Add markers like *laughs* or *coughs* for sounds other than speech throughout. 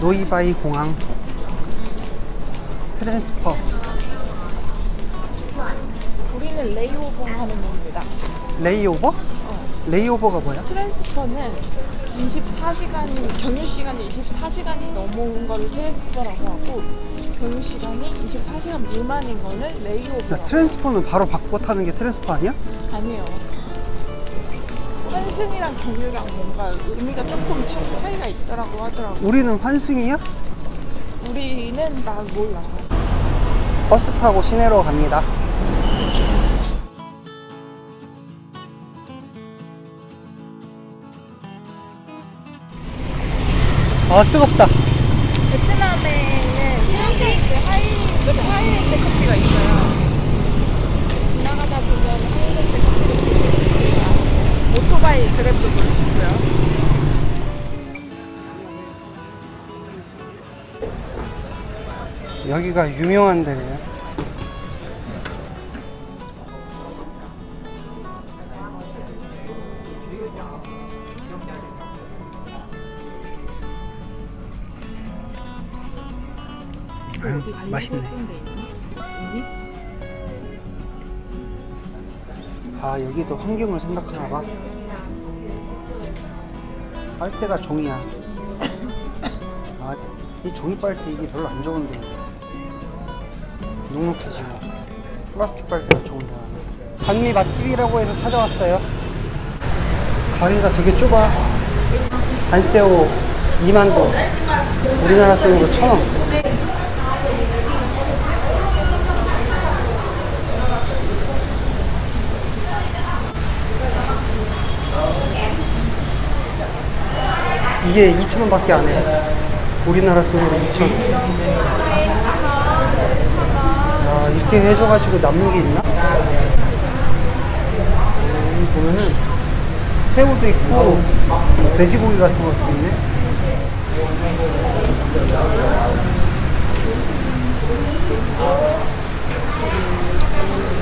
노이바이 공항 트랜스퍼 우리는 레이오버 하는 겁니다. 레이오버? 레이오버가 뭐야? 트랜스퍼는 24시간이 경유 시간이 24시간이 넘은 거를 트랜스퍼라고 하고 경유 시간이 24시간 미만인 거는 레이오버. 야, 트랜스퍼는 바로 바꿔 타는 게 트랜스퍼 아니야? 아니요. 환승이랑 경유랑 뭔가 의미가 조금 차- 차이가 있더라고 하더라고. 우리는 환승이야? 우리는 나 몰라. 버스 타고 시내로 갑니다. 아 뜨겁다. 베트남에는 하이랜드 하이랜드 하이랜드 커피가 있어요. 여기가 유명한 데래요. 음, 맛있네. 아 여기도 환경을 생각하나 봐. 빨대가 종이야. *coughs* 아, 이 종이 빨대 이게 별로 안 좋은데. 눅눅해지고. 플라스틱 빨대가 좋은데. 반미 맛집이라고 해서 찾아왔어요. 가게가 되게 좁아. 안새우 2만 동. 우리나라 돈으로 1,000원. 이게 2,000원 밖에 안 해. 우리나라 돈으로 2,000원. 야, 이렇게 해줘가지고 남는 게 있나? 여기 보면은 새우도 있고 돼지고기 같은 것도 있네.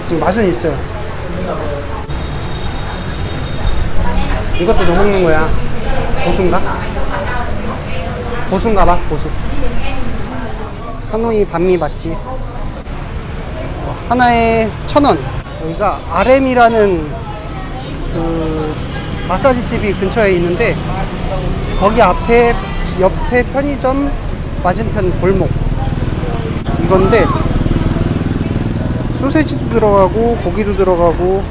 지금 맛은 있어요. 이것도 너 먹는 거야. 고수인가? 고수인가 봐, 고수. 하노이 반미 맛집. 어, 하나에 천 원. 여기가 RM이라는 그 마사지 집이 근처에 있는데 거기 앞에 옆에 편의점 맞은편 골목 이건데 소세지도 들어가고 고기도 들어가고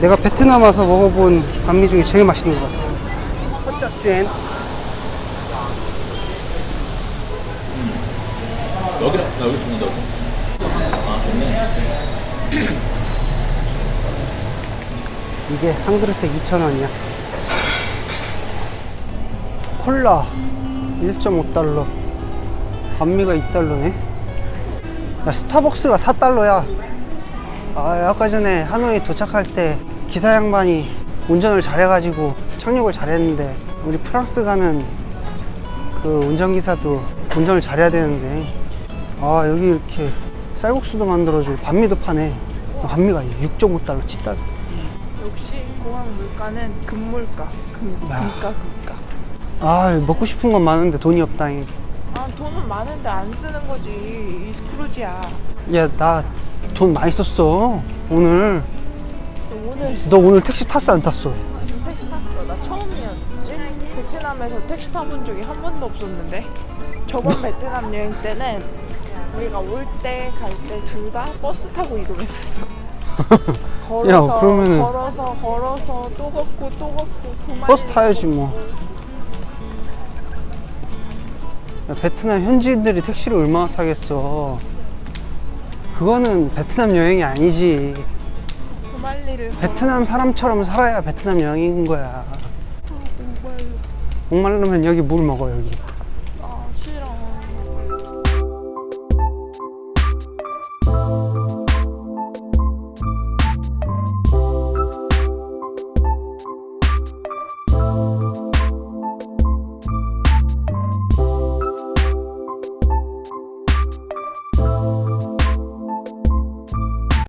내가 베트남 와서 먹어본 반미 중에 제일 맛있는 것 같아. 허짜쭈엔 여기랑 나 여기 죽는다고? 아 좋네 이게 한 그릇에 2,000원이야. 콜라 1.5달러. 반미가 2달러네. 야, 스타벅스가 4달러야. 아, 아까 전에 하노이 도착할 때 기사 양반이 운전을 잘해가지고 착륙을 잘했는데 우리 프랑스 가는 그 운전기사도 운전을 잘해야 되는데 아 여기 이렇게 쌀국수도 만들어주고 반미도 파네 반미가 6.5달러 7달러 역시 공항 물가는 금물가. 금, 야. 금가 금가. 아 먹고 싶은 건 많은데 돈이 없다잉 아 돈은 많은데 안 쓰는 거지. 이 스크루지야. 야 나 돈 많이 썼어 오늘 오늘 너 오늘 택시 탔어 안 탔어? 택시 탔어. 나 처음이었지. 베트남에서 택시 타본 적이 한 번도 없었는데. 저번 베트남 여행 때는 우리가 올 때 갈 때 둘 다 버스 타고 이동했었어. *laughs* 걸어서, 그러면은- 걸어서 걸어서 또 걷고 또 걷고 버스 타야지 뭐. 야, 베트남 현지인들이 택시를 얼마나 타겠어. 그거는 베트남 여행이 아니지. 두 마리를 베트남 사람처럼 살아야 베트남 여행인 거야. 목마르면 여기 물 먹어 여기